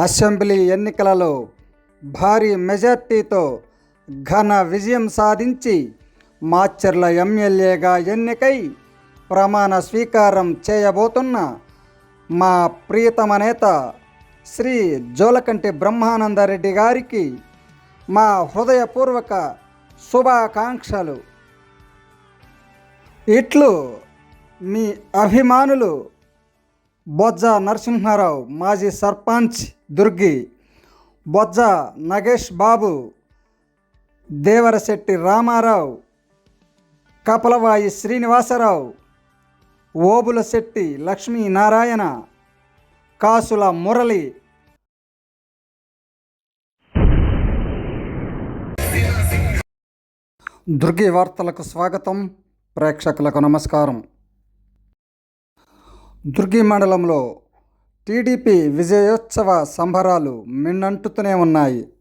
Assembly ఎన్నికలలో భారీ మెజార్టీతో ఘన విజయం సాధించి మాచర్ల ఎమ్మెల్యేగా ఎన్నికై ప్రమాణ స్వీకారం చేయబోతున్న మా ప్రియతమ నేత శ్రీ జోలకంటి బ్రహ్మానందరెడ్డి గారికి మా హృదయపూర్వక శుభాకాంక్షలు. ఇట్లు మీ అభిమానులు బొజ్జ నరసింహారావు మాజీ సర్పంచ్ దుర్గి బొజ్జ నగేష్ బాబు దేవరశెట్టి రామారావు కపలవాయి శ్రీనివాసరావు ఓబులశెట్టి లక్ష్మీనారాయణ కాసుల మురళి. దుర్గి వార్తలకు స్వాగతం. ప్రేక్షకులకు నమస్కారం. దుర్గి మండలంలో టీడీపీ విజయోత్సవ సంబరాలు మిన్నంటుతూనే ఉన్నాయి.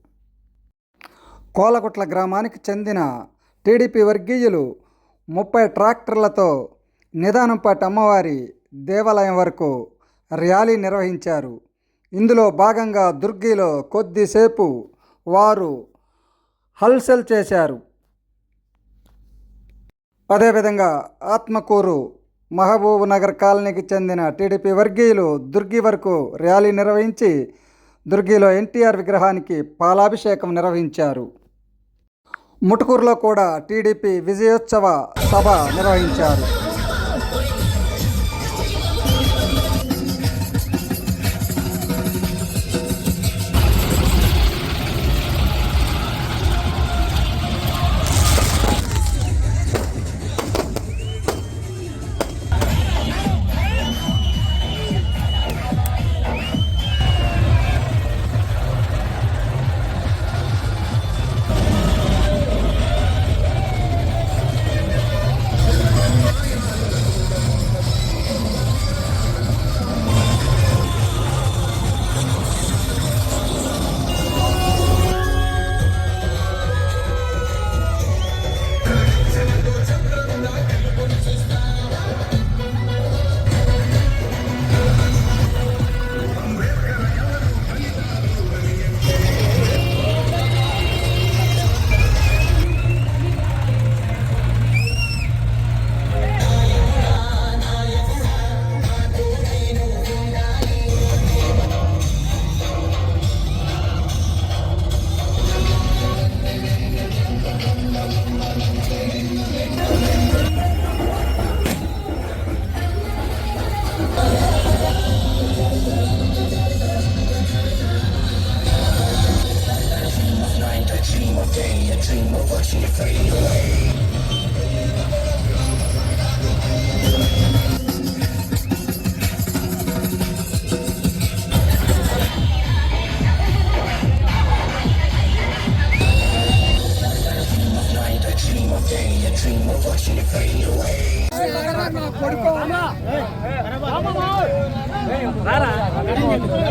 కోలగుట్ల గ్రామానికి చెందిన టీడీపీ వర్గీయులు ముప్పై ట్రాక్టర్లతో నిదానంపాటి అమ్మవారి దేవాలయం వరకు ర్యాలీ నిర్వహించారు. ఇందులో భాగంగా దుర్గిలో కొద్దిసేపు వారు హల్చల్ చేశారు. అదేవిధంగా ఆత్మకూరు మహబూబ్ నగర్ కాలనీకి చెందిన టీడీపీ వర్గీయులు దుర్గి వరకు ర్యాలీ నిర్వహించి దుర్గిలో ఎన్టీఆర్ విగ్రహానికి పాలాభిషేకం నిర్వహించారు. ముటుకూరులో కూడా టీడీపీ విజయోత్సవ సభ నిర్వహించారు.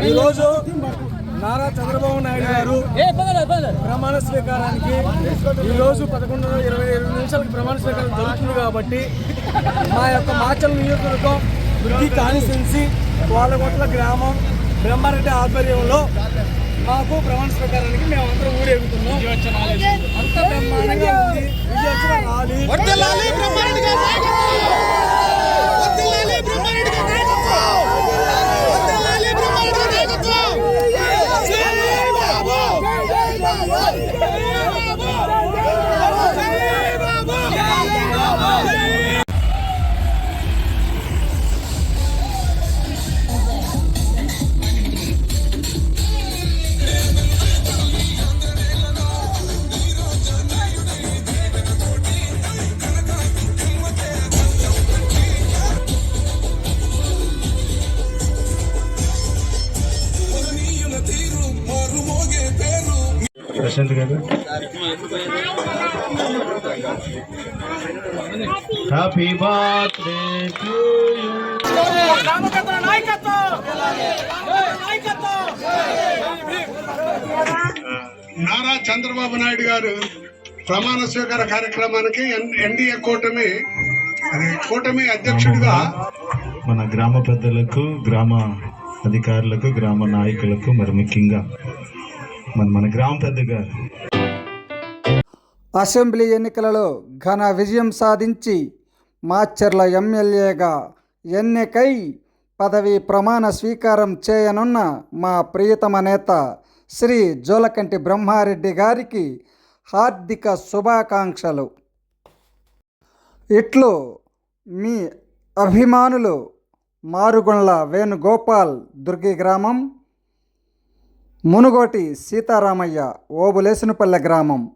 ఈరోజు నారా చంద్రబాబు నాయుడు గారు ప్రమాణ స్వీకారానికి ఈ రోజు పదకొండు ఇరవై ఇరవై నిమిషాలకి ప్రమాణ స్వీకారం జరుగుతుంది కాబట్టి మా యొక్క మాచల్ నియోజకవర్గం వృద్ధి కాన్స్టిట్యున్సీ కోలగొట్ల గ్రామం బ్రహ్మారెడ్డి ఆధ్వర్యంలో మాకు ప్రమాణ స్వీకారానికి మేమందరం ఊరేగుతున్నాం. అంత బ్రహ్మాండంగా ఉంది. విజయోత్సవ Prashanth garu happy birthday to you Nara Chandrababu Naidu garu ప్రమాణ స్వీకార కార్యక్రమానికి ఎన్- ఎన్డీఏ కూటమి కూటమి అధ్యక్షుడిగా మన గ్రామ పెద్దలకు గ్రామ అధికారులకు గ్రామ నాయకులకు మరి ముఖ్యంగా మన మన గ్రామ పెద్ద గారు అసెంబ్లీ ఎన్నికలలో ఘన విజయం సాధించి మాచర్ల ఎమ్మెల్యేగా ఎన్నికై పదవి ప్రమాణ స్వీకారం చేయనున్న మా ప్రియతమ నేత శ్రీ జోలకంటి బ్రహ్మారెడ్డి గారికి హార్దిక శుభాకాంక్షలు. ఇట్లు మీ అభిమానులు మారుగుండ్ల వేణుగోపాల్ దుర్గి గ్రామం మునుగోటి సీతారామయ్య ఓబులేసునపల్లె గ్రామం.